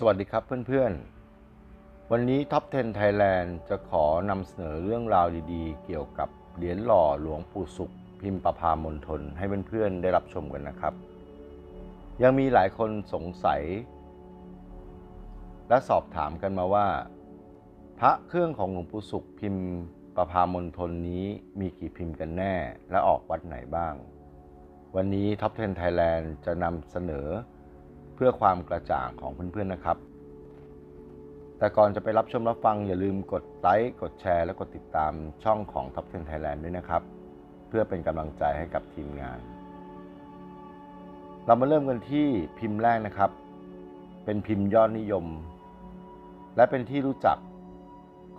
สวัสดีครับเพื่อนๆ วันนี้ Top 10 Thailand จะขอนำเสนอเรื่องราวดีๆ เกี่ยวกับเหรียญหล่อหลวงปู่สุข พิมพ์ประพามณฑลให้เพื่อนๆ ได้รับชมกันนะครับ ยังมีหลายคนสงสัย และสอบถามกันมาว่า พระเครื่องของหลวงปู่สุขพิมพ์ประพามณฑลนี้มีกี่พิมพ์กันแน่ และออกวัดไหนบ้าง วันนี้ Top 10 Thailand จะนำเสนอ เพื่อความกระจ่างของเพื่อนๆนะครับ แต่ก่อนจะไปรับชมรับฟังอย่าลืมกดไลค์กดแชร์ และกดติดตามช่องของ Top 10 Thailand ด้วยนะครับ เพื่อเป็นกำลังใจให้กับทีมงาน เรามาเริ่มกันที่พิมพ์แรกนะครับ เป็นพิมพ์ยอดนิยม และเป็นที่รู้จัก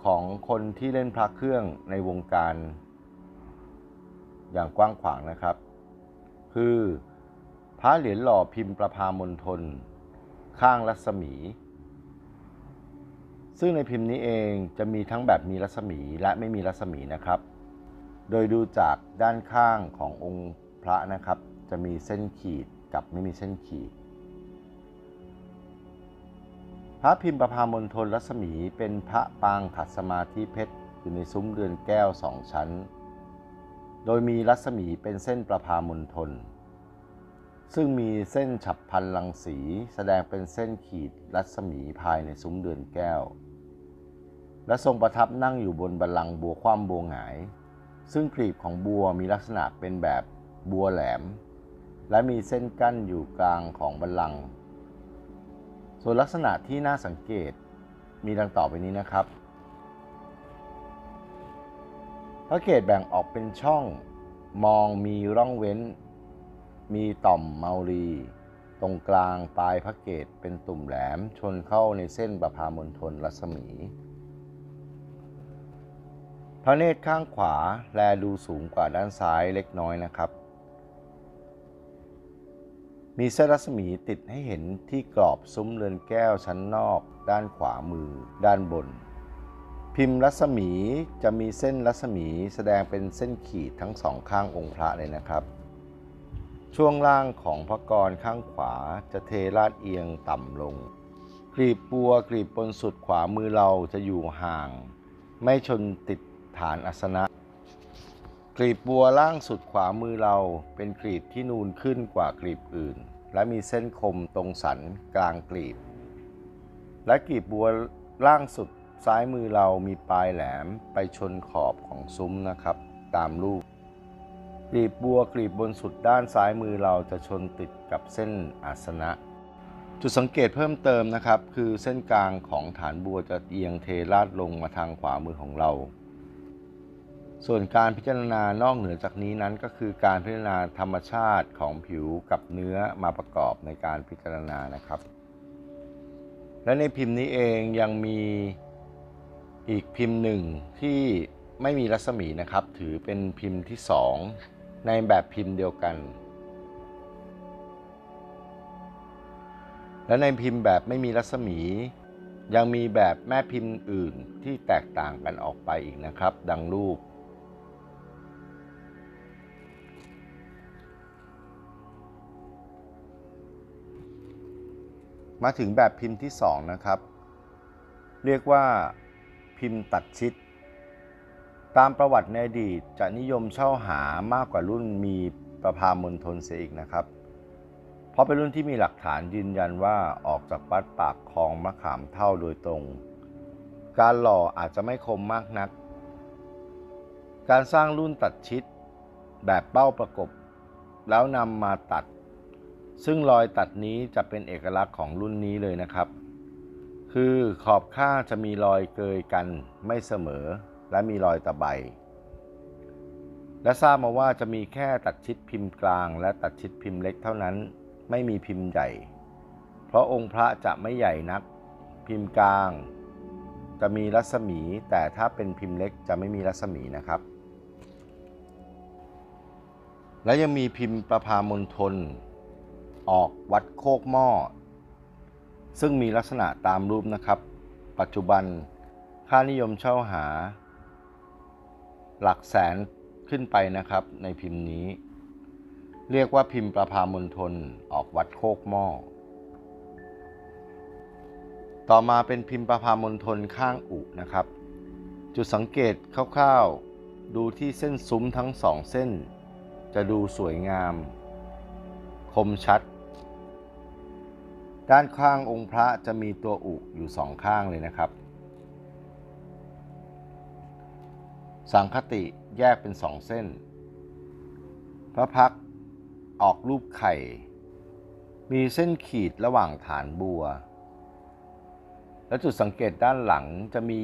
ของคนที่เล่นพระเครื่องในวงการ อย่างกว้างขวางนะครับ คือ พระเหรียญหล่อพิมพ์ประพามณฑลข้างรัศมี ซึ่งในพิมพ์นี้เองจะมีทั้งแบบมีรัศมีและไม่มีรัศมีนะครับ โดยดูจากด้านข้างขององค์พระนะครับ จะมีเส้นขีดกับไม่มีเส้นขีด พระพิมพ์ประพามณฑลรัศมีเป็นพระปางขัดสมาธิเพชรอยู่ในซุ้มเรือนแก้วสองชั้น โดยมีรัศมีเป็นเส้นประพามณฑล ซึ่งมีเส้นฉับพันลังสี แสดงเป็นเส้นขีดรัศมีภายในซุ้มเดือนแก้ว และทรงประทับนั่งอยู่บนบัลลังก์บัวคว่ำบัวหงาย ซึ่งกลีบของบัวมีลักษณะเป็นแบบบัวแหลม และมีเส้นกั้นอยู่กลางของบัลลังก์ส่วนลักษณะที่น่าสังเกตมีดังต่อไปนี้นะครับ พระเกศแบ่งออกเป็นช่องมองมีร่องเว้น มีต่อมเมารี ตรงกลางปลายพระเกศเป็นตุ่มแหลมชนเข้าในเส้นประพามณฑลรัศมี พระเนตรข้างขวาแลดูสูงกว่าด้านซ้ายเล็กน้อยนะครับ มีเส้นรัศมีติดให้เห็นที่กรอบซุ้มเรือนแก้วชั้นนอก ด้านขวามือ ด้านบนพิมพ์รัศมีจะมีเส้นรัศมีแสดงเป็นเส้นขีดทั้งสองข้างองค์พระเลยนะครับ ช่วงล่างของพระกรข้างขวาจะเทลาดเอียงต่ำลง กลีบบัวกลีบบนสุดขวามือเราจะอยู่ห่าง ไม่ชนติดฐานอาสนะ กลีบบัวล่างสุดขวามือเราเป็นกลีบที่นูนขึ้นกว่ากลีบอื่น และมีเส้นคมตรงสันกลางกลีบ และกลีบบัวล่างสุดซ้ายมือเรามีปลายแหลมไปชนขอบของซุ้มนะครับ ตามรูป กลีบบัวกลีบบนสุดด้านซ้ายมือเราจะชนติดกับเส้นอาสนะ จุดสังเกตเพิ่มเติมนะครับ คือเส้นกลางของฐานบัวจะเอียงเทลาดลงมาทางขวามือของเรา ส่วนการพิจารณานอกเหนือจากนี้นั้นก็คือการพิจารณาธรรมชาติของผิวกับเนื้อมาประกอบในการพิจารณานะครับ และในพิมพ์นี้เองยังมีอีกพิมพ์หนึ่งที่ไม่มีรัศมีนะครับ ถือเป็นพิมพ์ที่สอง ในแบบพิมพ์เดียวกัน และในพิมพ์แบบไม่มีรัศมี ยังมีแบบแม่พิมพ์อื่นที่แตกต่างกันออกไปอีกนะครับ ดังรูป มาถึงแบบพิมพ์ที่สองนะครับ เรียกว่าพิมพ์ตัดชิด ตามประวัติในอดีตจะนิยมเช่าหามากกว่ารุ่นมีประพามณฑลเสียอีกนะครับ เพราะเป็นรุ่นที่มีหลักฐานยืนยันว่าออกจากวัดปากคลองมะขามเท่าโดยตรง การหล่ออาจจะไม่คมมากนัก การสร้างรุ่นตัดชิดแบบเป้าประกบ แล้วนำมาตัด ซึ่งรอยตัดนี้จะเป็นเอกลักษณ์ของรุ่นนี้เลยนะครับ คือขอบข้างจะมีรอยเกยกันไม่เสมอ และมีรอยตะไบ และทราบมาว่าจะมีแค่ตัดชิดพิมพ์กลาง และตัดชิดพิมพ์เล็กเท่านั้น ไม่มีพิมพ์ใหญ่ เพราะองค์พระจะไม่ใหญ่นัก พิมพ์กลาง จะมีรัศมี แต่ถ้าเป็นพิมพ์เล็กจะไม่มีรัศมีนะครับ และยังมีพิมพ์ประพามณฑลออกวัดโคกหม้อ ซึ่งมีลักษณะตามรูปนะครับ ปัจจุบันค่านิยมเช่าหา หลักแสนขึ้นไปนะครับในพิมพ์นี้ เรียกว่าพิมพ์ประพามณฑลออกวัดโคกหม้อ ต่อมาเป็นพิมพ์ประพามณฑลข้างอุนะครับ จุดสังเกตคร่าวๆ ดูที่เส้นซุ้มทั้งสองเส้น จะดูสวยงาม คมชัด ด้านข้างองค์พระจะมีตัวอุอยู่สองข้างเลยนะครับ สังคติแยกเป็นสองเส้น พระพักออกรูปไข่ มีเส้นขีดระหว่างฐานบัว และจุดสังเกตด้านหลังจะมี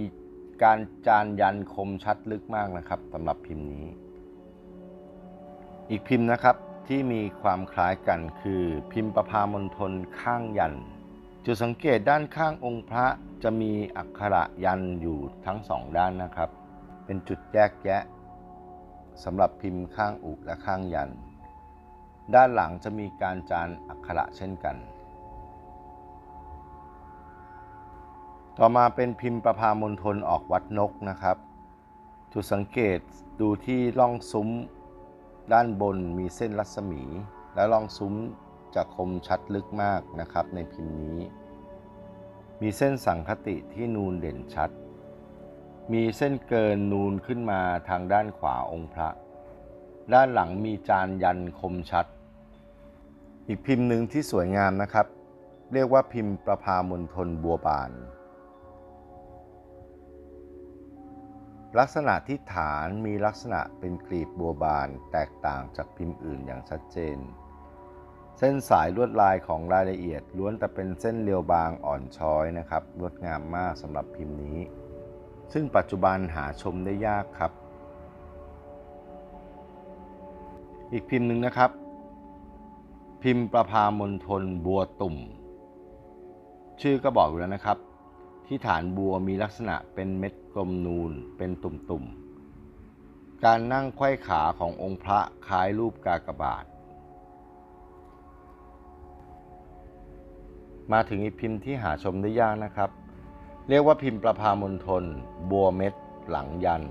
การจานยันคมชัดลึกมากนะครับสำหรับพิมพ์นี้ อีกพิมพ์นะครับที่มีความคล้ายกันคือพิมพ์ประพามณฑลข้างยัน จุดสังเกตด้านข้างองค์พระจะมีอักขระยันอยู่ทั้งสองด้านนะครับ เป็นจุดแยกแยะสำหรับพิมพ์ข้างอุและข้างยัน ด้านหลังจะมีการจานอักขระเช่นกัน ต่อมาเป็นพิมพ์ประพามณฑลออกวัดนกนะครับ จุดสังเกตดูที่ร่องซุ้ม ด้านบนมีเส้นรัศมี และร่องซุ้มจะคมชัดลึกมากนะครับในพิมพ์นี้ มีเส้นสังคติที่นูนเด่นชัด มีเส้นเกินนูนขึ้นมาทางด้านขวาองค์พระ ด้านหลังมีจานยันคมชัด อีกพิมพ์หนึ่งที่สวยงามนะครับ เรียกว่าพิมพ์ประพามณฑลบัวบาน ลักษณะที่ฐานมีลักษณะเป็นกลีบบัวบานแตกต่างจากพิมพ์อื่นอย่างชัดเจน เส้นสายลวดลายของรายละเอียดล้วนแต่เป็นเส้นเรียวบางอ่อนช้อยนะครับ งดงามมากสำหรับพิมพ์นี้ ซึ่งปัจจุบันหาชมได้ยากครับ อีกพิมพ์หนึ่งนะครับ พิมพ์ประพามณฑลบัวตุ่ม ชื่อก็บอกอยู่แล้วนะครับ ที่ฐานบัวมีลักษณะเป็นเม็ดกลมนูนเป็นตุ่มๆ การนั่งไขว้ขาขององค์พระคล้ายรูปกากบาท มาถึงอีกพิมพ์ที่หาชมได้ยากนะครับ เรียกว่าพิมพ์ประพามณฑลบัวเม็ดหลังยัน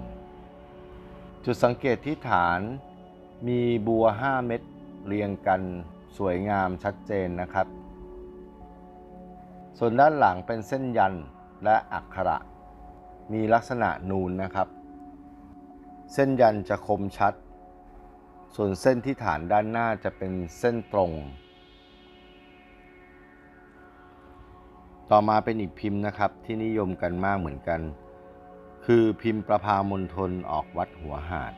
จุดสังเกตที่ฐานมีบัว 5 เม็ดเรียงกันสวยงามชัดเจนนะครับ ส่วนด้านหลังเป็นเส้นยันและอักขระ มีลักษณะนูนนะครับ เส้นยันจะคมชัด ส่วนเส้นที่ฐานด้านหน้าจะเป็นเส้นตรง ต่อมาเป็นอีกพิมพ์นะครับที่นิยมกันมากเหมือนกัน คือพิมพ์ประพามณฑลออกวัดหัวหาด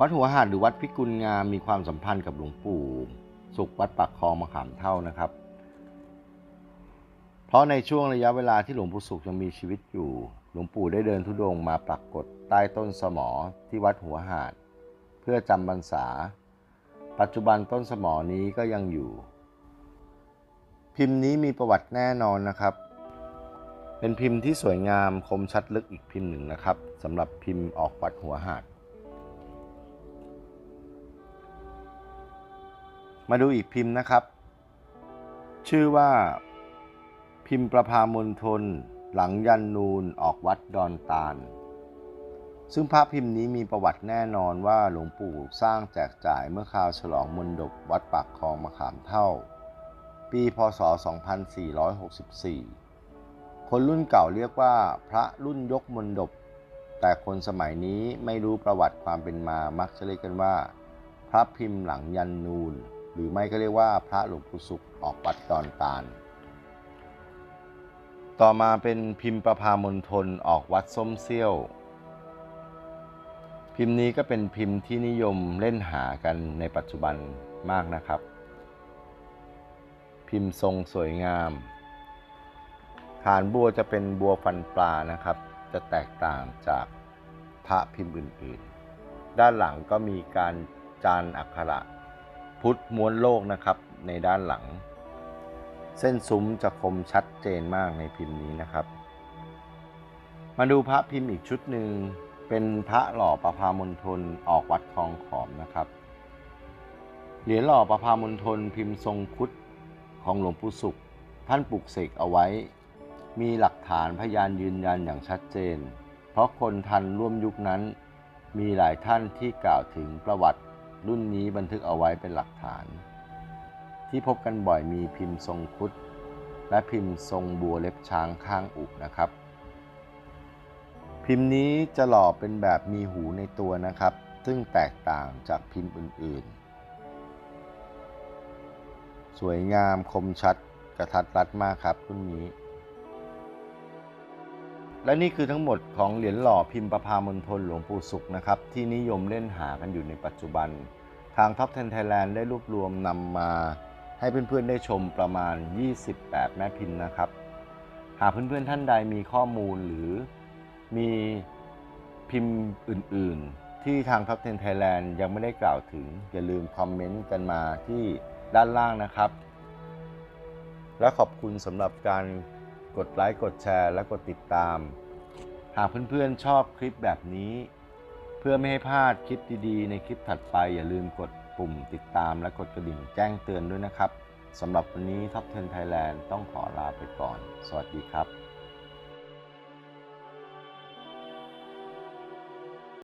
วัดหัวหาดหรือวัดพิกุลงามมีความสัมพันธ์กับหลวงปู่ สุขวัดปักคลองมะขามเท่านะครับ เพราะในช่วงระยะเวลาที่หลวงปู่สุขยังมีชีวิตอยู่ หลวงปู่ได้เดินทุดงค์มาปรากฏใต้ต้นสมอที่วัดหัวหาด เพื่อจำพรรษา ปัจจุบันต้นสมอนี้ก็ยังอยู่ พิมพ์นี้มีประวัติแน่นอนนะครับ เป็นพิมพ์ที่สวยงามคมชัดลึกอีกพิมพ์หนึ่งนะครับสำหรับพิมพ์ออกวัดหัวหาด มาดูอีกพิมพ์นะครับ ชื่อว่าพิมพ์ประพามณฑลหลังยันนูนออกวัดดอนตาล ซึ่งพระพิมพ์นี้มีประวัติแน่นอนว่าหลวงปู่สร้างแจกจ่ายเมื่อคราวฉลองมนดบวัดปากคลองมะขามเท่า ปีพศ 2464 คนรุ่นเก่าเรียกว่าพระรุ่นยกมนดบ แต่คนสมัยนี้ไม่รู้ประวัติความเป็นมามักจะเรียกกันว่า พระพิมพ์หลังยันนูน หรือไม่ก็เรียกว่าพระหลวงปู่สุขออกวัดดอนตาล ต่อมาเป็นพิมพ์ประพามณฑลออกวัดส้มเซี่ยว พิมพ์นี้ก็เป็นพิมพ์ที่นิยมเล่นหากันในปัจจุบันมากนะครับ พิมพ์ทรงสวยงาม ฐานบัวจะเป็นบัวฟันปลานะครับ จะแตกต่างจากพระพิมพ์อื่นๆ ด้านหลังก็มีการจานอักขระพุทธม้วนโลกนะครับในด้านหลัง เส้นซุ้มจะคมชัดเจนมากในพิมพ์นี้นะครับ มาดูพระพิมพ์อีกชุดหนึ่งเป็นพระหล่อประพามณฑลออกวัดคลองขอมนะครับ เหรียญหล่อประพามณฑลพิมพ์ทรงคุด ของหลวงปู่สุข ท่านปลูกเสกเอาไว้ มีหลักฐานพยานยืนยันอย่างชัดเจน เพราะคนทันร่วมยุคนั้น มีหลายท่านที่กล่าวถึงประวัติรุ่นนี้บันทึกเอาไว้เป็นหลักฐาน ที่พบกันบ่อยมีพิมพ์ทรงคุดและพิมพ์ทรงบัวเล็บช้างข้างอุนะครับ พิมพ์นี้จะหล่อเป็นแบบมีหูในตัวนะครับ ซึ่งแตกต่างจากพิมพ์อื่นๆ สวยงามคมชัดกระทัดรัดมากครับรุ่นนี้ และนี่คือทั้งหมดของเหรียญหล่อพิมพ์ประพามณฑลหลวงปู่สุขนะครับ ที่นิยมเล่นหากันอยู่ในปัจจุบัน ทาง Top 10 Thailand ได้รวบรวมนำมาให้เพื่อนๆได้ชมประมาณ 20 แบบแม่พิมพ์นะครับ หากเพื่อนๆท่านใดมีข้อมูลหรือมีพิมพ์อื่น ๆ ที่ทาง Top 10 Thailand ยังไม่ได้กล่าวถึง อย่าลืมคอมเมนต์กันมาที่ ด้านล่างนะครับ และขอบคุณสำหรับการกดไลค์กดแชร์ และกดติดตาม หากเพื่อนๆชอบคลิปแบบนี้ เพื่อไม่ให้พลาดคลิปดีๆ ในคลิปถัดไปอย่าลืมกดปุ่มติดตามและกดกระดิ่งแจ้งเตือนด้วยนะครับสำหรับวันนี้ Top 10 Thailand ต้องขอลาไปก่อน สวัสดีครับ